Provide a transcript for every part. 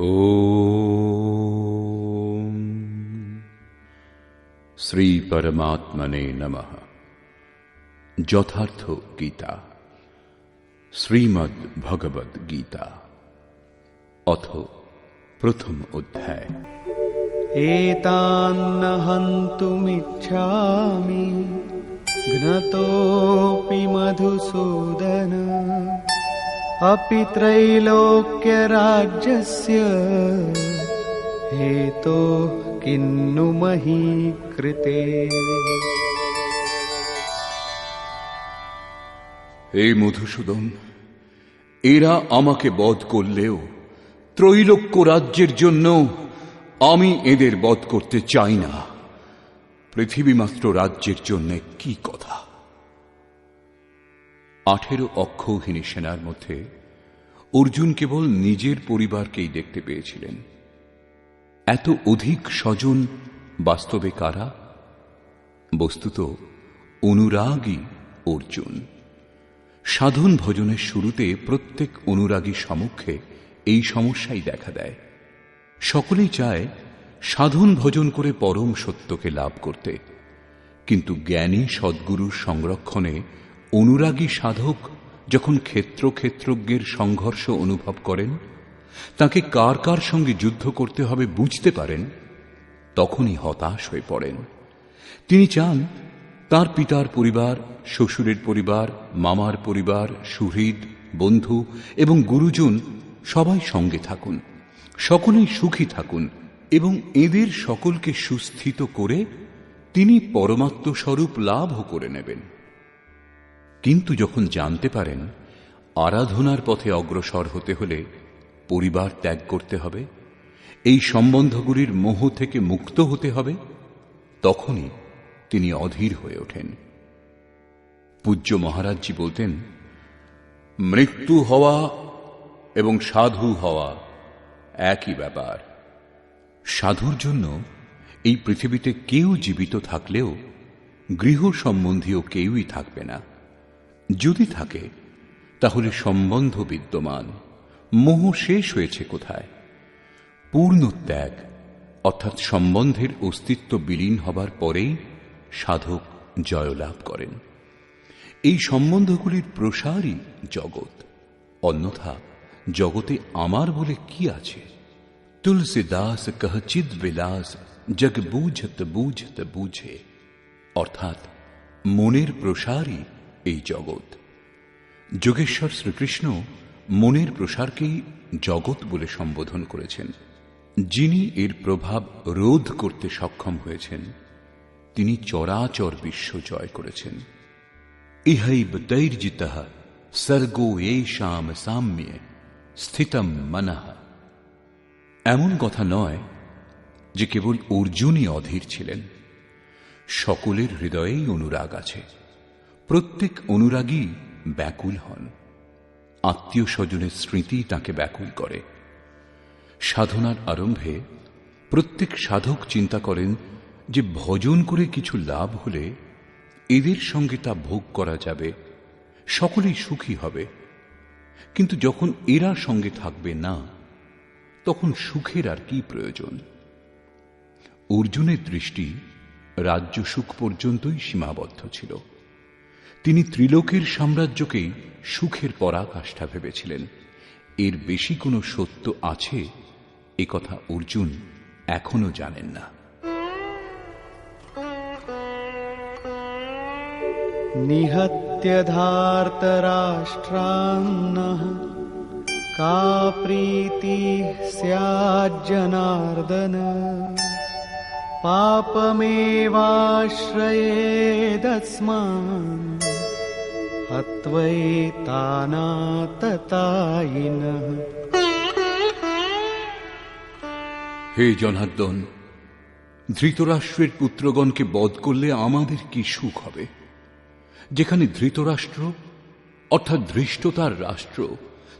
ओम। श्री परमात्मने नमः। यथार्थ गीता। श्रीमद् भगवद गीता। अथो प्रथम अध्याय। एतान्न हन्तुमिच्छामि घ्नतोऽपि मधुसूदन। अपि त्रैलोक्यराज्यस्य हेतोः किन्नु मही कृते হে মধুসূদন এরা আমাকে বধ করলেও ত্রৈলোক্য রাজ্যের জন্য আমি এদের বধ করতে চাই না পৃথিবী মাত্র রাজ্যের জন্য কি কথা আঠেরো অক্ষৌহিনী সেনার মধ্যে অর্জুন কেবল নিজের পরিবারকেই দেখতে পেয়েছিলেন। এত অধিক স্বজন বাস্তবে কারা? বস্তুত অনুরাগী অর্জুন। সাধন ভজনের শুরুতে প্রত্যেক অনুরাগী সমক্ষে এই সমস্যাই দেখা দেয়। সকলেই চায় সাধন ভজন করে পরম সত্যকে লাভ করতে। কিন্তু জ্ঞানী সদ্গুরুর সংরক্ষণে অনুরাগী সাধক যখন ক্ষেত্র ক্ষেত্রজ্ঞের সংঘর্ষ অনুভব করেন, তাকে কার কার সঙ্গে যুদ্ধ করতে হবে বুঝতে পারেন, তখনই হতাশ হয়ে পড়েন। তিনি চান তার পিতার পরিবার, শ্বশুরের পরিবার, মামার পরিবার, সুহৃদ, বন্ধু এবং গুরুজন সবাই সঙ্গে থাকুন, সকলেই সুখী থাকুন এবং এদের সকলকে সুস্থিত করে তিনি পরমাত্ম স্বরূপ লাভও করে নেবেন। কিন্তু যখন জানতে পারেন, আরাধনার পথে অগ্রসর হতে হলে পরিবার ত্যাগ করতে হবে, এই সম্বন্ধগুলির মোহ থেকে মুক্ত হতে হবে, তখনই তিনি অধীর হয়ে ওঠেন। পূজ্য মহারাজজি বলতেন, মৃত্যু হওয়া এবং সাধু হওয়া একই ব্যাপার। সাধুর জন্য এই পৃথিবীতে কেউ জীবিত থাকলেও গৃহ সম্বন্ধীয় কেউই থাকবে না। যদি থাকে, তাহলে সম্বন্ধ বিদ্যমান। মোহ শেষ হয়েছে কোথায়? পূর্ণ ত্যাগ অর্থাৎ সম্বন্ধের অস্তিত্ব বিলীন হবার পরেই সাধক জয়লাভ করেন। এই সম্বন্ধগুলির প্রসারই জগৎ। অন্যথা জগতে আমার বলে কি আছে? তুলসীদাস কহ চিদ বিলাস, জগ বুঝত বুঝত বুঝে। অর্থাৎ মনের প্রসারই এই জগৎ। যোগেশ্বর শ্রীকৃষ্ণ মনের প্রসারকেই জগৎ বলে সম্বোধন করেছেন। যিনি এর প্রভাব রোধ করতে সক্ষম হয়েছেন, তিনি চরাচর বিশ্ব জয় করেছেন। ইহৈব তৈর্জিত সর্গো শাম সাম্যে স্থিতম মনঃ। এমন কথা নয় যে কেবল অর্জুনই অধীর ছিলেন। সকলের হৃদয়েই অনুরাগ আছে। প্রত্যেক অনুরাগী ব্যাকুল হন। আত্মীয় স্বজনের স্মৃতি তাকে ব্যাকুল করে। সাধনার আরম্ভে প্রত্যেক সাধক চিন্তা করেন যে ভজন করে কিছু লাভ হলে এদের সঙ্গে তা ভোগ করা যাবে, সকলেই সুখী হবে। কিন্তু যখন এরা সঙ্গে থাকবে না, তখন সুখের আর কি প্রয়োজন? অর্জুনের দৃষ্টি রাজ্য সুখ পর্যন্তই সীমাবদ্ধ ছিল। তিনি ত্রিলোকের সাম্রাজ্যকেই সুখের পরাকাষ্ঠা ভেবেছিলেন এর বেশি কোনো সত্য আছে এ কথা অর্জুন এখনো জানেন না निहत्य धार्तराष्ट्रान्नः का प्रीतिः स्याज्जनार्दन पापमेवाश्रयेदस्मान् हत्वैतानाततायिनः হে জনার্দন ধৃতরাষ্ট্রের পুত্রগণকে বধ করলে আমাদের কি সুখ হবে যেখানে ধৃতরাষ্ট্র অর্থাৎ ধৃষ্টতার রাষ্ট্র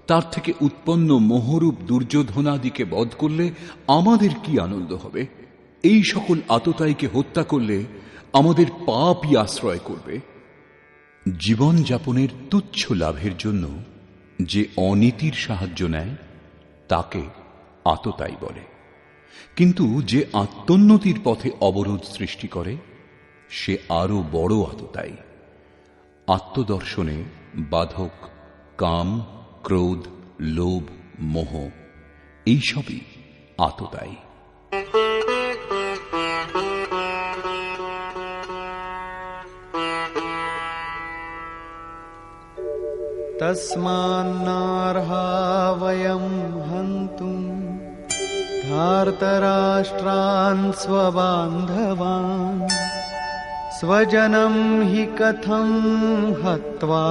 তার থেকে উৎপন্ন মোহরূপ দুর্যোধনাদিকে বধ করলে আমাদের কি আনন্দ হবে এই সকল আততায়ীকে হত্যা করলে আমাদের পাপই আশ্রয় করবে। জীবন যাপনের তুচ্ছ লাভের জন্য যে অনীতির সাহায্য নেয়, তাকে আততাই বলে। কিন্তু যে আত্মোন্নতির পথে অবরোধ সৃষ্টি করে, সে আরও বড় আততাই আত্মদর্শনে বাধক, কাম, ক্রোধ, লোভ, মোহ, এইসবই আততাই तस्मान्नार्हा वयं हन्तुम् धार्तराष्ट्रान् स्वबान्धवान् स्वजनं हि कथं हत्वा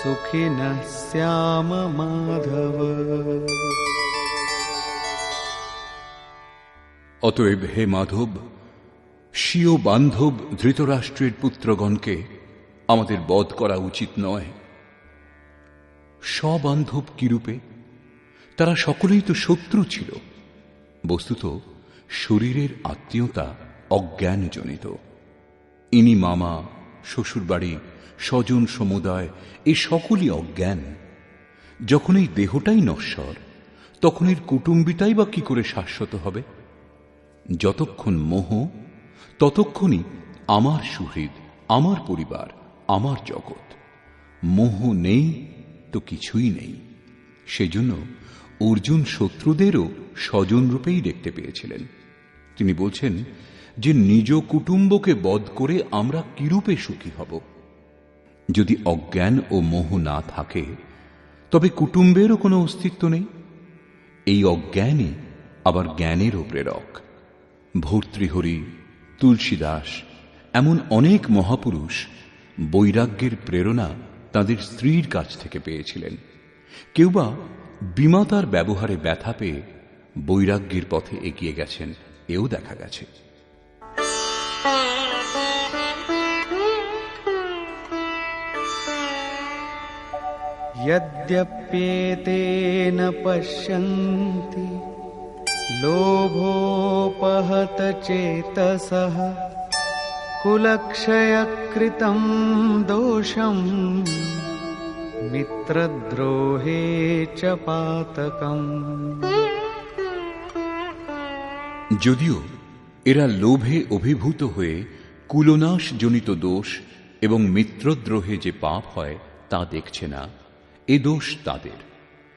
सुखिनः स्याम माधव অতএব হে মাধব স্বীয় বান্ধব ধৃতরাষ্ট্রের পুত্রগণকে আমাদের বধ করা উচিত নয় স্ববান্ধব কিরূপে? তারা সকলেই তো শত্রু ছিল। বস্তুত, শরীরের আত্মীয়তা অজ্ঞানজনিত। ইনি মামা, শ্বশুরবাড়ি, স্বজন সমুদায়, এ সকলই অজ্ঞান। যখন এই দেহটাই নশ্বর, তখন এর কুটুম্বিতাই বা কি করে শাশ্বত হবে? যতক্ষণ মোহ, ততক্ষণই আমার সুহৃদ, আমার পরিবার, আমার জগৎ। মোহ নেই তো কিছুই নেই। সেজন্য অর্জুন শত্রুদেরও স্বজন রূপেই দেখতে পেয়েছিলেন। তিনি বলছেন, যে নিজ কুটুম্বকে বধ করে আমরা কিরূপে সুখী হব? যদি অজ্ঞান ও মোহ না থাকে, তবে কুটুম্বেরও কোনো অস্তিত্ব নেই। এই অজ্ঞানই আবার জ্ঞানেরও প্রেরক। ভর্তৃহরি, তুলসীদাস, এমন অনেক মহাপুরুষ বৈরাগ্যের প্রেরণা তাদের স্ত্রীর কাছ থেকে পেয়েছিলেন কেউ বা বিমাতার ব্যবহারে ব্যথা পেয়ে বৈরাগ্যের পথে এগিয়ে গেছেন এও দেখা গেছে यद्यप्येतेन पश्यन्ति लोभोपहत चेतसः कुलक्षयकृतं दोषम् मित्रद्रोहे च पातकम् যদিও এরা লোভে অভিভূত হয়ে কুলনাশ জনিত দোষ এবং মিত্রদ্রোহে যে পাপ হয় তা দেখছে না এ দোষ তাদের